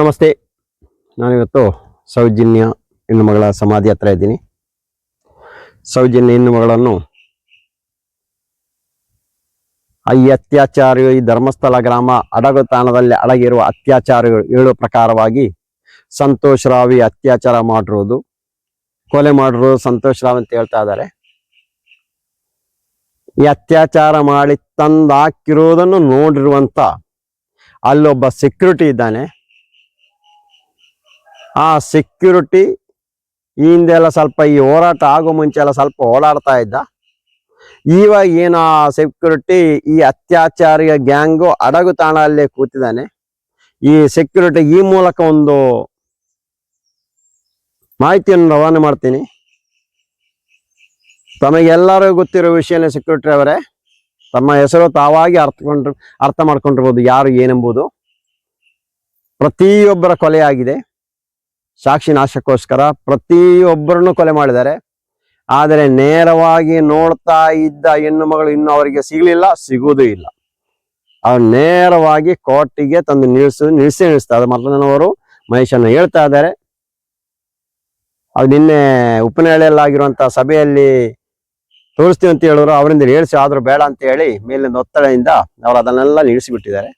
ನಮಸ್ತೆ. ನಾನಿವತ್ತು ಸೌಜನ್ಯ ಹೆಣ್ಣು ಮಗಳ ಸಮಾಧಿ ಹತ್ರ ಇದ್ದೀನಿ. ಸೌಜನ್ಯ ಹೆಣ್ಣು ಮಗಳನ್ನು ಈ ಅತ್ಯಾಚಾರ ಈ ಧರ್ಮಸ್ಥಳ ಗ್ರಾಮ ಅಡಗು ತಾಣದಲ್ಲಿ ಅಡಗಿರುವ ಅತ್ಯಾಚಾರಗಳು ಏಳು ಪ್ರಕಾರವಾಗಿ ಸಂತೋಷ್ ರಾವಿ ಅತ್ಯಾಚಾರ ಮಾಡಿರೋದು. ಕೊಲೆ ಮಾಡಿರೋದು ಸಂತೋಷ್ ರಾವ್ ಅಂತ ಹೇಳ್ತಾ ಇದ್ದಾರೆ. ಈ ಅತ್ಯಾಚಾರ ಮಾಡಿ ತಂದಾಕಿರುವುದನ್ನು ನೋಡಿರುವಂತ ಅಲ್ಲೊಬ್ಬ ಸೆಕ್ಯೂರಿಟಿ ಇದ್ದಾನೆ. ಆ ಸೆಕ್ಯೂರಿಟಿ ಈ ಹಿಂದೆಲ್ಲ ಸ್ವಲ್ಪ ಈ ಹೋರಾಟ ಆಗೋ ಮುಂಚೆ ಎಲ್ಲ ಸ್ವಲ್ಪ ಓಡಾಡ್ತಾ ಇದ್ದ. ಇವಾಗ ಏನು ಆ ಸೆಕ್ಯೂರಿಟಿ ಈ ಅತ್ಯಾಚಾರಿಯ ಗ್ಯಾಂಗು ಅಡಗು ತಾಣ ಅಲ್ಲೇ ಕೂತಿದ್ದಾನೆ. ಈ ಸೆಕ್ಯೂರಿಟಿ ಈ ಮೂಲಕ ಒಂದು ಮಾಹಿತಿಯನ್ನು ರವಾನೆ ಮಾಡ್ತೀನಿ. ತಮಗೆಲ್ಲರಿಗೂ ಗೊತ್ತಿರೋ ವಿಷಯನೇ ಸೆಕ್ಯೂರಿಟಿ ಅವರೇ. ತಮ್ಮ ಹೆಸರು ತಾವಾಗಿ ಅರ್ಥಕೊಂಡ್ರು ಅರ್ಥ ಮಾಡ್ಕೊಂಡಿರ್ಬೋದು ಯಾರು ಏನೆಂಬುದು. ಪ್ರತಿಯೊಬ್ಬರ ಕೊಲೆ ಆಗಿದೆ ಸಾಕ್ಷಿ ನಾಶಕ್ಕೋಸ್ಕರ ಪ್ರತಿಯೊಬ್ಬರನ್ನು ಕೊಲೆ ಮಾಡಿದ್ದಾರೆ. ಆದರೆ ನೇರವಾಗಿ ನೋಡ್ತಾ ಇದ್ದ ಹೆಣ್ಣು ಮಗಳು ಇನ್ನು ಅವರಿಗೆ ಸಿಗಲಿಲ್ಲ, ಸಿಗುವುದೂ ಇಲ್ಲ. ಅವ್ರು ನೇರವಾಗಿ ಕೋರ್ಟಿಗೆ ತಂದು ನಿಲ್ಲಿಸು, ನಿಲ್ಲಿಸಿ ನಿಲ್ಲಿಸ್ತಾರೆ ಮರ್ದನವರು ಮಹೇಶನ್ನು ಹೇಳ್ತಾ ಇದ್ದಾರೆ. ಅದು ನಿನ್ನೆ ಉಪನಹಳ್ಳಿಯಲ್ಲಾಗಿರುವಂತ ಸಭೆಯಲ್ಲಿ ತೋರಿಸ್ತೀವಿ ಅಂತ ಹೇಳಿದ್ರು ಅವರಿಂದ ಹೇಳಿಸಿ, ಆದ್ರೂ ಬೇಡ ಅಂತ ಹೇಳಿ ಮೇಲಿನ ಒತ್ತಡದಿಂದ ಅವರು ಅದನ್ನೆಲ್ಲ ನಿಲ್ಲಿಸಿಬಿಟ್ಟಿದ್ದಾರೆ.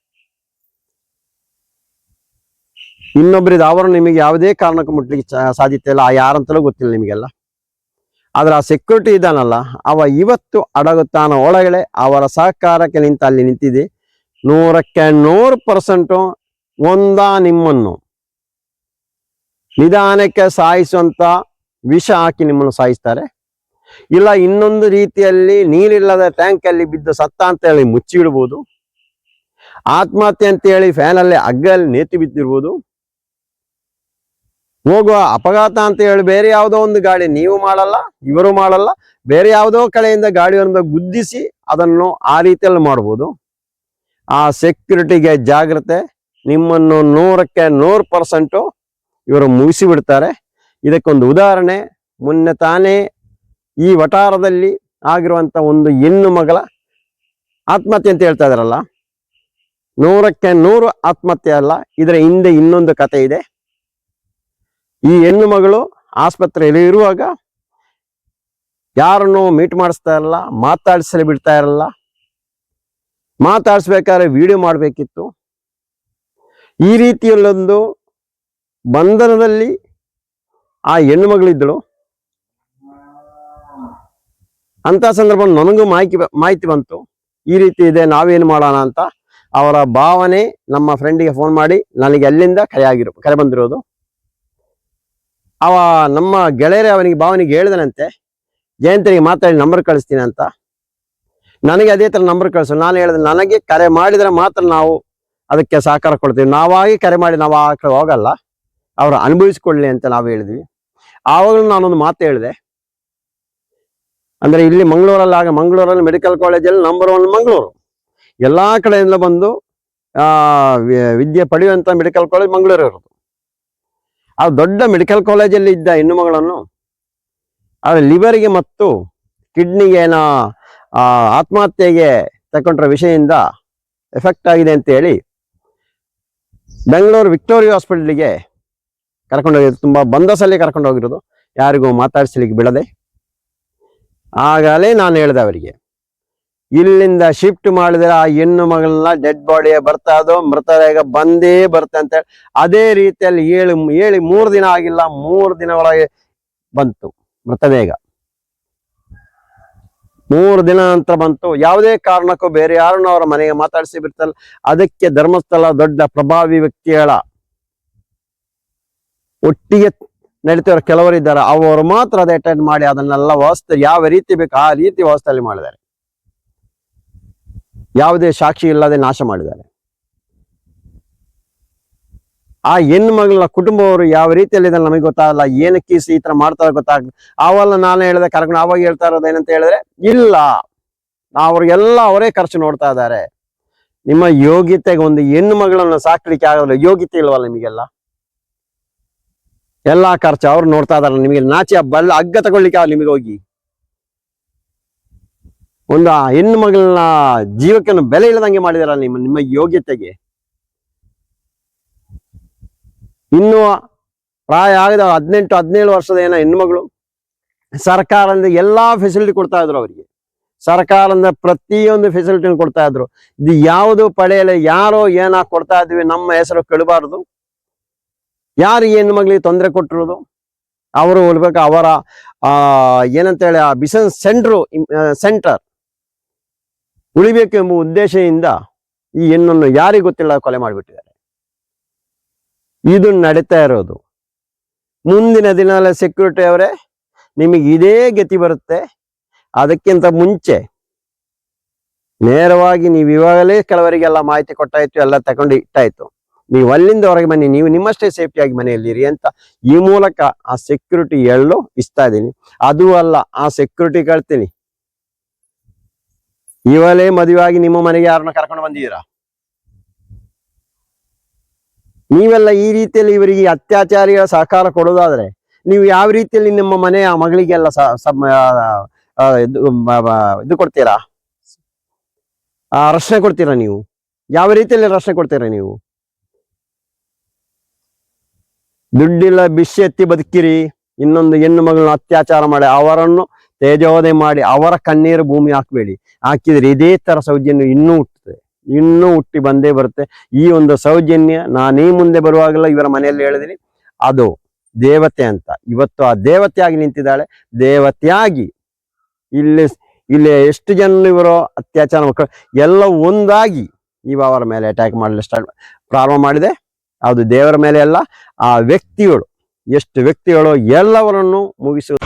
ಇನ್ನೊಬ್ಬರಿದ ಅವರು ನಿಮಗೆ ಯಾವುದೇ ಕಾರಣಕ್ಕೂ ಮುಟ್ಲಿಕ್ಕೆ ಸಾಧ್ಯತೆ ಇಲ್ಲ. ಆ ಯಾರಂತಲೂ ಗೊತ್ತಿಲ್ಲ ನಿಮಗೆಲ್ಲ. ಆದ್ರೆ ಆ ಸೆಕ್ಯೂರಿಟಿ ಇದ್ದಾನಲ್ಲ, ಅವ ಇವತ್ತು ಅಡಗುತ್ತಾನ ಒಳಗಡೆ, ಅವರ ಸಹಕಾರಕ್ಕೆ ನಿಂತ ಅಲ್ಲಿ ನಿಂತಿದೆ. ನೂರಕ್ಕೆ ನೂರು ಪರ್ಸೆಂಟು ಒಂದ ನಿಮ್ಮನ್ನು. ನಿಧಾನಕ್ಕೆ ಸಾಯಿಸುವಂತ ವಿಷ ಹಾಕಿ ನಿಮ್ಮನ್ನು ಸಾಯಿಸ್ತಾರೆ. ಇಲ್ಲ, ಇನ್ನೊಂದು ರೀತಿಯಲ್ಲಿ ನೀರಿಲ್ಲದ ಟ್ಯಾಂಕ್ ಅಲ್ಲಿ ಬಿದ್ದು ಸತ್ತ ಅಂತ ಹೇಳಿ ಮುಚ್ಚಿಡ್ಬೋದು. ಆತ್ಮಹತ್ಯೆ ಅಂತ ಹೇಳಿ ಫ್ಯಾನ್ ಅಲ್ಲಿ ಹಗ್ಗಲ್ಲಿ ನೇತು ಬಿದ್ದಿರ್ಬೋದು. ಹೋಗುವ ಅಪಘಾತ ಅಂತ ಹೇಳಿ ಬೇರೆ ಯಾವುದೋ ಒಂದು ಗಾಡಿ ನೀವು ಮಾಡಲ್ಲ, ಇವರು ಮಾಡಲ್ಲ, ಬೇರೆ ಯಾವುದೋ ಕಡೆಯಿಂದ ಗಾಡಿಯನ್ನು ಗುದ್ದಿಸಿ ಅದನ್ನು ಆ ರೀತಿಯಲ್ಲಿ ಮಾಡ್ಬೋದು. ಆ ಸೆಕ್ಯೂರಿಟಿಗೆ ಜಾಗ್ರತೆ, ನಿಮ್ಮನ್ನು ನೂರಕ್ಕೆ ನೂರು ಪರ್ಸೆಂಟು ಇವರು ಮುಗಿಸಿ ಬಿಡ್ತಾರೆ ಇದಕ್ಕೊಂದು ಉದಾಹರಣೆ, ಮೊನ್ನೆ ತಾನೇ ಈ ವಟಾರದಲ್ಲಿ ಆಗಿರುವಂತ ಒಂದು ಹೆಣ್ಣು ಮಗಳ ಆತ್ಮಹತ್ಯೆ ಅಂತ ಹೇಳ್ತಾ ಇದಾರಲ್ಲ ನೂರಕ್ಕೆ ನೂರು ಆತ್ಮಹತ್ಯೆ ಅಲ್ಲ, ಇದರ ಹಿಂದೆ ಇನ್ನೊಂದು ಕತೆ ಇದೆ. ಈ ಹೆಣ್ಣು ಮಗಳು ಆಸ್ಪತ್ರೆಯಲ್ಲಿ ಇರುವಾಗ ಯಾರನ್ನು ಮೀಟ್ ಮಾಡಿಸ್ತಾ ಇರಲ್ಲ, ಮಾತಾಡಿಸಲು ಬಿಡ್ತಾ ಇರಲ್ಲ. ಮಾತಾಡಿಸ್ಬೇಕಾದ್ರೆ ವಿಡಿಯೋ ಮಾಡಬೇಕಿತ್ತು. ಈ ರೀತಿಯಲ್ಲೊಂದು ಬಂಧನದಲ್ಲಿ ಆ ಹೆಣ್ಣು ಮಗಳಿದ್ದಳು. ಅಂತ ಸಂದರ್ಭ ನನಗೂ ಮಾಹಿತಿ ಮಾಹಿತಿ ಬಂತು. ಈ ರೀತಿ ಇದೆ, ನಾವೇನು ಮಾಡೋಣ ಅಂತ ಅವರ ಭಾವನೆ ನಮ್ಮ ಫ್ರೆಂಡಿಗೆ ಫೋನ್ ಮಾಡಿ ನನಗೆ ಅಲ್ಲಿಂದ ಕರೆ ಆಗಿರೋ, ಕರೆ ಬಂದಿರೋದು. ಅವ ನಮ್ಮ ಗೆಳೆಯರೇ ಅವನಿಗೆ ಭಾವನೆಗೆ ಹೇಳಿದನಂತೆ ಜಯಂತನಿಗೆ ಮಾತಾಡಿ ನಂಬರ್ ಕಳಿಸ್ತೀನಿ ಅಂತ. ನನಗೆ ಅದೇ ತರ ನಂಬರ್ ಕಳಿಸು. ನಾನು ಹೇಳಿದೆ, ನನಗೆ ಕರೆ ಮಾಡಿದರೆ ಮಾತ್ರ ನಾವು ಅದಕ್ಕೆ ಸಹಕಾರ ಕೊಡ್ತೀವಿ. ನಾವಾಗಿ ಕರೆ ಮಾಡಿ ನಾವು ಆ ಕಡೆ ಹೋಗಲ್ಲ. ಅವರು ಅನುಭವಿಸ್ಕೊಳ್ಳಿ ಅಂತ ನಾವು ಹೇಳಿದ್ವಿ. ಆವಾಗಲೂ ನಾನೊಂದು ಮಾತು ಹೇಳಿದೆ. ಅಂದ್ರೆ ಇಲ್ಲಿ ಮಂಗಳೂರಲ್ಲಿ ಆಗ ಮಂಗಳೂರಲ್ಲಿ ಮೆಡಿಕಲ್ ಕಾಲೇಜಲ್ಲಿ ನಂಬರ್ ಒನ್ ಮಂಗಳೂರು. ಎಲ್ಲಾ ಕಡೆಯಿಂದ ಬಂದು ವಿದ್ಯೆ ಪಡೆಯುವಂಥ ಮೆಡಿಕಲ್ ಕಾಲೇಜ್ ಮಂಗಳೂರು ಇರೋದು. ಆ ದೊಡ್ಡ ಮೆಡಿಕಲ್ ಕಾಲೇಜಲ್ಲಿ ಇದ್ದ ಹೆಣ್ಣು ಮಗಳನ್ನು ಆ ಲಿವರ್ಗೆ ಮತ್ತು ಕಿಡ್ನಿಗೆ ಏನೋ, ಆ, ಆತ್ಮಹತ್ಯೆಗೆ ತಗೊಂಡ್ರ ವಿಷಯದಿಂದ ಎಫೆಕ್ಟ್ ಆಗಿದೆ ಅಂತ ಹೇಳಿ ಬೆಂಗಳೂರು ವಿಕ್ಟೋರಿಯಾ ಹಾಸ್ಪಿಟಲ್ಗೆ ಕರ್ಕೊಂಡೋಗಿರೋದು. ತುಂಬಾ ಬಂದಸಲ್ಲಿ ಕರ್ಕೊಂಡು ಹೋಗಿರೋದು ಯಾರಿಗೂ ಮಾತಾಡಿಸ್ಲಿಕ್ಕೆ ಬಿಡದೆ. ಆಗಲೇ ನಾನು ಹೇಳ್ದೆ ಅವರಿಗೆ, ಇಲ್ಲಿಂದ ಶಿಫ್ಟ್ ಮಾಡಿದ್ರೆ ಆ ಹೆಣ್ಣು ಮಗಳನ್ನ ಡೆಡ್ ಬಾಡಿ ಬರ್ತಾ ಅದು ಮೃತದೇಹ ಬಂದೇ ಬರುತ್ತೆ ಅಂತ ಹೇಳಿ, ಅದೇ ರೀತಿಯಲ್ಲಿ ಏಳು ಹೇಳಿ ಮೂರು ದಿನ ಆಗಿಲ್ಲ, ಮೂರು ದಿನ ಒಳಗೆ ಬಂತು ಮೃತದೇಹ. ಮೂರು ದಿನ ನಂತರ ಬಂತು. ಯಾವುದೇ ಕಾರಣಕ್ಕೂ ಬೇರೆ ಯಾರನ್ನು ಅವರ ಮನೆಗೆ ಮಾತಾಡಿಸಿ ಬಿಡ್ತಲ್ಲ. ಅದಕ್ಕೆ ಧರ್ಮಸ್ಥಳ ದೊಡ್ಡ ಪ್ರಭಾವಿ ವ್ಯಕ್ತಿಗಳ ಒಟ್ಟಿಗೆ ನಡೀತಿರೋ ಕೆಲವರು ಇದ್ದಾರೆ, ಅವರು ಮಾತ್ರ ಅದು ಅಟೆಂಡ್ ಮಾಡಿ ಅದನ್ನೆಲ್ಲ ವ್ಯವಸ್ಥೆ ಯಾವ ರೀತಿ ಬೇಕು ಆ ರೀತಿ ವ್ಯವಸ್ಥೆಯಲ್ಲಿ ಮಾಡಿದ್ದಾರೆ. ಯಾವುದೇ ಸಾಕ್ಷಿ ಇಲ್ಲದೆ ನಾಶ ಮಾಡಿದ್ದಾರೆ. ಆ ಹೆಣ್ಣು ಮಗಳ ಕುಟುಂಬವರು ಯಾವ ರೀತಿಯಲ್ಲಿ ಇದ್ದಾರೆ ನಮಗೆ ಗೊತ್ತಾಗಲ್ಲ ಏನಕ್ಕೆ ಈ ತರ ಮಾಡ್ತಾರೆ ಗೊತ್ತಾಗ ಅವೆಲ್ಲ ನಾನು ಹೇಳಿದೆ ಕರ್ಕೊಂಡು ಅವಾಗ ಹೇಳ್ತಾ ಇರೋದು ಏನಂತ ಹೇಳಿದ್ರೆ, ಇಲ್ಲ. ಅವ್ರಿಗೆಲ್ಲ ಅವರೇ ಖರ್ಚು ನೋಡ್ತಾ ಇದ್ದಾರೆ. ನಿಮ್ಮ ಯೋಗ್ಯತೆಗೆ ಒಂದು ಹೆಣ್ಣು ಮಗಳನ್ನ ಸಾಕ್ಲಿಕ್ಕೆ ಆಗಲ್ಲ, ಯೋಗ್ಯತೆ ಇಲ್ವಲ್ಲ ನಿಮಗೆಲ್ಲ? ಎಲ್ಲಾ ಖರ್ಚು ಅವ್ರು ನೋಡ್ತಾ ಇದಾರೆ. ನಿಮಗೆ ನಾಚಿ ಬಲ್ಲ ಹಗ್ಗ ತಗೊಳ್ಲಿಕ್ಕೆ ನಿಮಗೆ ಹೋಗಿ. ಒಂದು ಹೆಣ್ಣು ಮಗಳನ್ನ ಜೀವಕ್ಕೆ ಬೆಲೆ ಇಲ್ಲದಂಗೆ ಮಾಡಿದಾರ ನಿಮ್ಮ ನಿಮ್ಮ ಯೋಗ್ಯತೆಗೆ. ಇನ್ನು ಪ್ರಾಯ ಆಗದ ಹದಿನೆಂಟು, ಹದಿನೇಳು ವರ್ಷದ ಏನೋ ಹೆಣ್ಮಗಳು ಸರ್ಕಾರದಿಂದ ಎಲ್ಲಾ ಫೆಸಿಲಿಟಿ ಕೊಡ್ತಾ ಇದ್ರು ಅವರಿಗೆ. ಸರ್ಕಾರದಿಂದ ಪ್ರತಿಯೊಂದು ಫೆಸಿಲಿಟಿನ ಕೊಡ್ತಾ ಇದ್ರು. ಇದು ಯಾವುದು ಪಡೆಯಲ್ಲ, ಯಾರೋ ಏನ ಕೊಡ್ತಾ ಇದ್ವಿ, ನಮ್ಮ ಹೆಸರು ಕೆಡಬಾರದು. ಯಾರು ಹೆಣ್ಣು ಮಗಳಿಗೆ ತೊಂದರೆ ಕೊಟ್ಟಿರೋದು? ಅವರು ಹೋಗ್ಬೇಕು ಅವರ, ಆ ಏನಂತ ಹೇಳಿ ಆ ಬಿಸಿನೆಸ್ ಸೆಂಟ್ರು ಸೆಂಟರ್ ಉಳಿಬೇಕು ಎಂಬ ಉದ್ದೇಶದಿಂದ ಈ ಹೆಣ್ಣನ್ನು ಯಾರಿಗೂ ಗೊತ್ತಿಲ್ಲ ಕೊಲೆ ಮಾಡಿಬಿಟ್ಟಿದ್ದಾರೆ. ಇದು ನಡೀತಾ ಇರೋದು. ಮುಂದಿನ ದಿನ ಸೆಕ್ಯೂರಿಟಿ ಅವರೇ ನಿಮಗೆ ಇದೇ ಗತಿ ಬರುತ್ತೆ. ಅದಕ್ಕಿಂತ ಮುಂಚೆ ನೇರವಾಗಿ ನೀವು ಇವಾಗಲೇ ಕೆಲವರಿಗೆಲ್ಲ ಮಾಹಿತಿ ಕೊಟ್ಟಾಯ್ತು, ಎಲ್ಲ ತಗೊಂಡು ಇಟ್ಟಾಯ್ತು. ನೀವು ಅಲ್ಲಿಂದ ಹೊರಗೆ ಬನ್ನಿ, ನೀವು ನಿಮ್ಮಷ್ಟೇ ಸೇಫ್ಟಿಯಾಗಿ ಮನೆಯಲ್ಲಿರಿ ಅಂತ ಈ ಮೂಲಕ ಆ ಸೆಕ್ಯೂರಿಟಿ ಎಳ್ಳು ಇಸ್ತಾ ಇದ್ದೀನಿ. ಅದು ಅಲ್ಲ, ಆ ಸೆಕ್ಯೂರಿಟಿ ಕಳ್ತೀನಿ. ಇವಲೇ ಮದುವೆಯಾಗಿ ನಿಮ್ಮ ಮನೆಗೆ ಯಾರನ್ನ ಕರ್ಕೊಂಡು ಬಂದಿದ್ದೀರಾ? ನೀವೆಲ್ಲ ಈ ರೀತಿಯಲ್ಲಿ ಇವರಿಗೆ ಅತ್ಯಾಚಾರಿಗಳ ಸಹಕಾರ ಕೊಡೋದಾದ್ರೆ ನೀವು ಯಾವ ರೀತಿಯಲ್ಲಿ ನಿಮ್ಮ ಮನೆಯ ಮಗಳಿಗೆಲ್ಲ ಇದು ಕೊಡ್ತೀರಾ? ಆ ರಕ್ಷಣೆ ಕೊಡ್ತೀರಾ ನೀವು? ಯಾವ ರೀತಿಯಲ್ಲಿ ರಕ್ಷಣೆ ಕೊಡ್ತೀರಾ ನೀವು? ದುಡ್ಡಿಲ್ಲ ಬಿಸಿ ಎತ್ತಿ ಬದುಕಿರಿ. ಇನ್ನೊಂದು ಹೆಣ್ಣು ಮಗಳನ್ನ ಅತ್ಯಾಚಾರ ಮಾಡಿ ಅವರನ್ನು ತೇಜೋದಯ ಮಾಡಿ ಅವರ ಕಣ್ಣೀರು ಭೂಮಿ ಹಾಕಬೇಡಿ. ಹಾಕಿದ್ರೆ ಇದೇ ತರ ಸೌಜನ್ಯ ಇನ್ನೂ ಹುಟ್ಟುತ್ತೆ ಇನ್ನೂ ಹುಟ್ಟಿ ಬಂದೇ ಬರುತ್ತೆ. ಈ ಒಂದು ಸೌಜನ್ಯ ನಾನೇ ಮುಂದೆ ಬರುವಾಗಲ್ಲ ಇವರ ಮನೆಯಲ್ಲಿ ಹೇಳಿದಿನಿ ಅದು ದೇವತೆ ಅಂತ. ಇವತ್ತು ಆ ದೇವತೆಯಾಗಿ ನಿಂತಿದ್ದಾಳೆ. ದೇವತೆಯಾಗಿ ಇಲ್ಲಿ ಇಲ್ಲಿ ಎಷ್ಟು ಜನ ಇವರು ಅತ್ಯಾಚಾರ ಮಕ್ಕಳು? ಎಲ್ಲ ಒಂದಾಗಿ ಇವ ಅವರ ಮೇಲೆ ಅಟ್ಯಾಕ್ ಮಾಡಲು ಸ್ಟಾರ್ಟ್ ಪ್ರಾರಂಭ ಮಾಡಿದೆ. ಅದು ದೇವರ ಮೇಲೆ ಅಲ್ಲ ಆ ವ್ಯಕ್ತಿಗಳು. ಎಷ್ಟು ವ್ಯಕ್ತಿಗಳು ಎಲ್ಲವರನ್ನು ಮುಗಿಸುವ